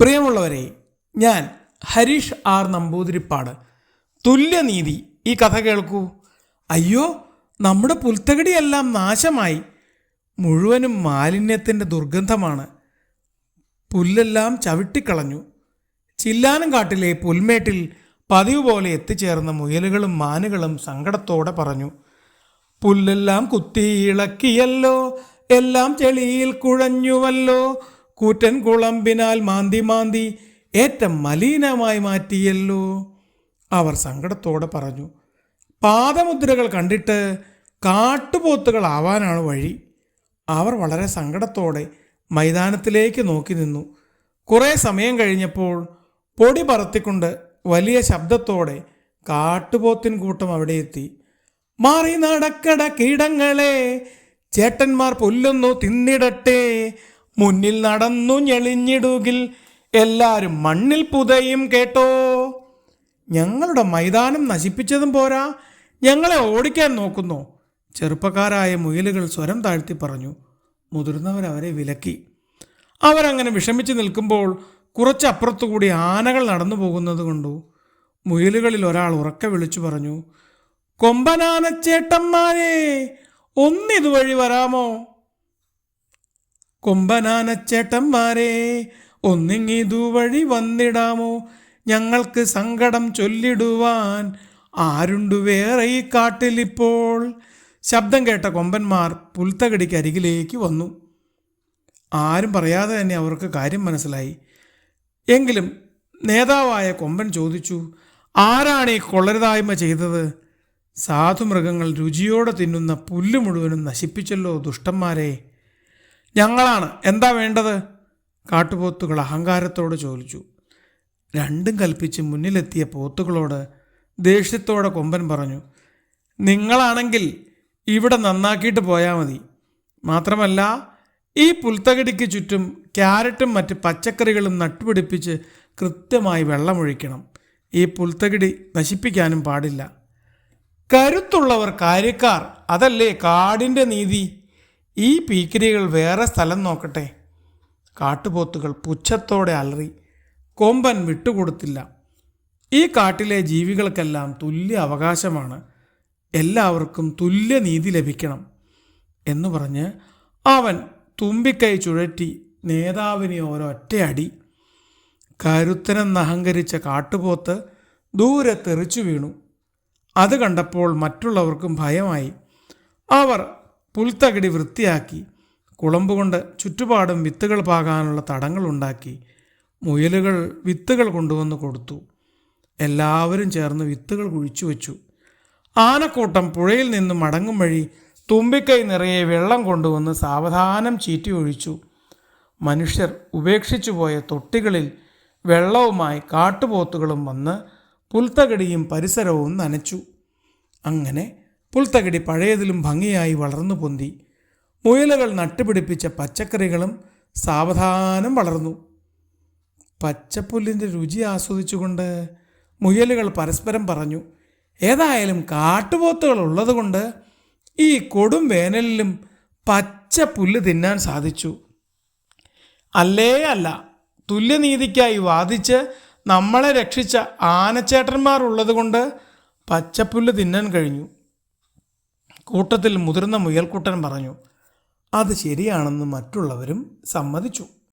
പ്രിയമുള്ളവരെ ഞാൻ ഹരീഷ് ആർ നമ്പൂതിരിപ്പാട്. തുല്യനീതി ഈ കഥ കേൾക്കൂ. അയ്യോ നമ്മുടെ പുൽത്തകടിയെല്ലാം നാശമായി. മുഴുവനും മാലിന്യത്തിന്റെ ദുർഗന്ധമാണ്. പുല്ലെല്ലാം ചവിട്ടിക്കളഞ്ഞു. ചില്ലാനം കാട്ടിലെ പുൽമേട്ടിൽ പതിവ് പോലെ എത്തിച്ചേർന്ന മുയലുകളും മാനുകളും സങ്കടത്തോടെ പറഞ്ഞു പുല്ലെല്ലാം കുത്തിയിളക്കിയല്ലോ എല്ലാം ചെളിയിൽ കുഴഞ്ഞുവല്ലോ കൂറ്റൻ കുളമ്പിനാൽ മാന്തി മാന്തി ഏറ്റം മലീനമായി മാറ്റിയല്ലോ. അവർ സങ്കടത്തോടെ പറഞ്ഞു പാദമുദ്രകൾ കണ്ടിട്ട് കാട്ടുപോത്തുകളാവാനാണ് വഴി. അവർ വളരെ സങ്കടത്തോടെ മൈതാനത്തിലേക്ക് നോക്കി നിന്നു. കുറേ സമയം കഴിഞ്ഞപ്പോൾ പൊടി പറത്തിക്കൊണ്ട് വലിയ ശബ്ദത്തോടെ കാട്ടുപോത്തിൻ കൂട്ടം അവിടെ എത്തി. മാറി നടക്കട കീടങ്ങളെ ചേട്ടന്മാർ പുല്ലൊന്നു തിന്നിടട്ടെ മുന്നിൽ നടന്നു ഞെളിഞ്ഞിടുകിൽ എല്ലാരും മണ്ണിൽ പുതയും കേട്ടോ. ഞങ്ങളുടെ മൈതാനം നശിപ്പിച്ചതും പോരാ. ഞങ്ങളെ ഓടിക്കാൻ നോക്കുന്നു. ചെറുപ്പക്കാരായ മുയിലുകൾ സ്വരം താഴ്ത്തി പറഞ്ഞു. മുതിർന്നവർ അവരെ വിലക്കി. അവരങ്ങനെ വിഷമിച്ച് നിൽക്കുമ്പോൾ കുറച്ചപ്പുറത്തുകൂടി ആനകൾ നടന്നു പോകുന്നത് കൊണ്ടു. മുയലുകളിൽ ഒരാൾ ഉറക്കെ വിളിച്ചു പറഞ്ഞു കൊമ്പനാനച്ചേട്ടന്മാരെ ഒന്നിതുവഴി വരാമോ? കൊമ്പനാനച്ചേട്ടന്മാരെ ഒന്നിങ്ങിതുവഴി വന്നിടാമോ? ഞങ്ങൾക്ക് സങ്കടം ചൊല്ലിടുവാൻ ആരുണ്ടു വേറെ ഈ കാട്ടിലിപ്പോൾ ശബ്ദം കേട്ട കൊമ്പന്മാർ പുൽത്തകടിക്ക് അരികിലേക്ക് വന്നു. ആരും പറയാതെ തന്നെ അവർക്ക് കാര്യം മനസ്സിലായി. എങ്കിലും നേതാവായ കൊമ്പൻ ചോദിച്ചു ആരാണ് ഈ കൊള്ളരുതായ്മ ചെയ്തത്? സാധുമൃഗങ്ങൾ രുചിയോടെ തിന്നുന്ന പുല്ല് മുഴുവനും നശിപ്പിച്ചല്ലോ ദുഷ്ടന്മാരെ. ഞങ്ങളാണ്. എന്താ വേണ്ടത്? കാട്ടുപോത്തുകൾ അഹങ്കാരത്തോട് ചോദിച്ചു. രണ്ടും കൽപ്പിച്ച് മുന്നിലെത്തിയ പോത്തുകളോട് ദേഷ്യത്തോടെ കൊമ്പൻ പറഞ്ഞു നിങ്ങളാണെങ്കിൽ ഇവിടെ നന്നാക്കിയിട്ട് പോയാൽ മതി. മാത്രമല്ല ഈ പുൽത്തകടിക്ക് ചുറ്റും ക്യാരറ്റും മറ്റ് പച്ചക്കറികളും നട്ടുപിടിപ്പിച്ച് കൃത്യമായി വെള്ളമൊഴിക്കണം. ഈ പുൽത്തകിടി നശിപ്പിക്കാനും പാടില്ല. കരുത്തുള്ളവർ കാര്യക്കാർ അതല്ലേ കാടിന്റെ നീതി? ഈ പീക്കിരികൾ വേറെ സ്ഥലം നോക്കട്ടെ. കാട്ടുപോത്തുകൾ പുച്ഛത്തോടെ അലറി. കൊമ്പൻ വിട്ടുകൊടുത്തില്ല. ഈ കാട്ടിലെ ജീവികൾക്കെല്ലാം തുല്യ അവകാശമാണ്. എല്ലാവർക്കും തുല്യ നീതി ലഭിക്കണം എന്ന് പറഞ്ഞ് അവൻ തുമ്പിക്കൈ ചുഴറ്റി നേതാവിനെ ഒരൊറ്റയടി അഹങ്കരിച്ച കാട്ടുപോത്ത് ദൂരെ തെറിച്ചു വീണു. അത് കണ്ടപ്പോൾ മറ്റുള്ളവർക്കും ഭയമായി. അവർ പുൽത്തകിടി വൃത്തിയാക്കി കുളമ്പ് കൊണ്ട് ചുറ്റുപാടും വിത്തുകൾ പാകാനുള്ള തടങ്ങളുണ്ടാക്കി മുയലുകൾ വിത്തുകൾ കൊണ്ടുവന്ന് കൊടുത്തു. എല്ലാവരും ചേർന്ന് വിത്തുകൾ കുഴിച്ചു വച്ചു. ആനക്കൂട്ടം പുഴയിൽ നിന്നും മടങ്ങും വഴി തുമ്പിക്കൈ നിറയെ വെള്ളം കൊണ്ടുവന്ന് സാവധാനം ചീറ്റി ഒഴിച്ചു. മനുഷ്യർ ഉപേക്ഷിച്ചു പോയ തൊട്ടികളിൽ വെള്ളവുമായി കാട്ടുപോത്തുകളും വന്ന് പുൽത്തകടിയും പരിസരവും നനച്ചു. അങ്ങനെ പുൽത്തകടി പഴയതിലും ഭംഗിയായി വളർന്നു പൊന്തി. മുയലുകൾ നട്ടുപിടിപ്പിച്ച പച്ചക്കറികളും സാവധാനം വളർന്നു. പച്ചപ്പുല്ലിന്റെ രുചി ആസ്വദിച്ചുകൊണ്ട് മുയലുകൾ പരസ്പരം പറഞ്ഞു ഏതായാലും കാട്ടുപോത്തുകൾ ഉള്ളതുകൊണ്ട് ഈ കൊടും വേനലിലും പച്ച പുല്ല് തിന്നാൻ സാധിച്ചു. അല്ലേ അല്ല തുല്യനീതിക്കായി വാദിച്ച് നമ്മളെ രക്ഷിച്ച ആനച്ചേട്ടന്മാർ ഉള്ളതുകൊണ്ട് പച്ചപ്പുല്ല് തിന്നാൻ കഴിഞ്ഞു. കൂട്ടത്തിൽ മുതിർന്ന മുയൽക്കുട്ടൻ പറഞ്ഞു അത് ശരിയാണെന്ന് മറ്റുള്ളവരും സമ്മതിച്ചു.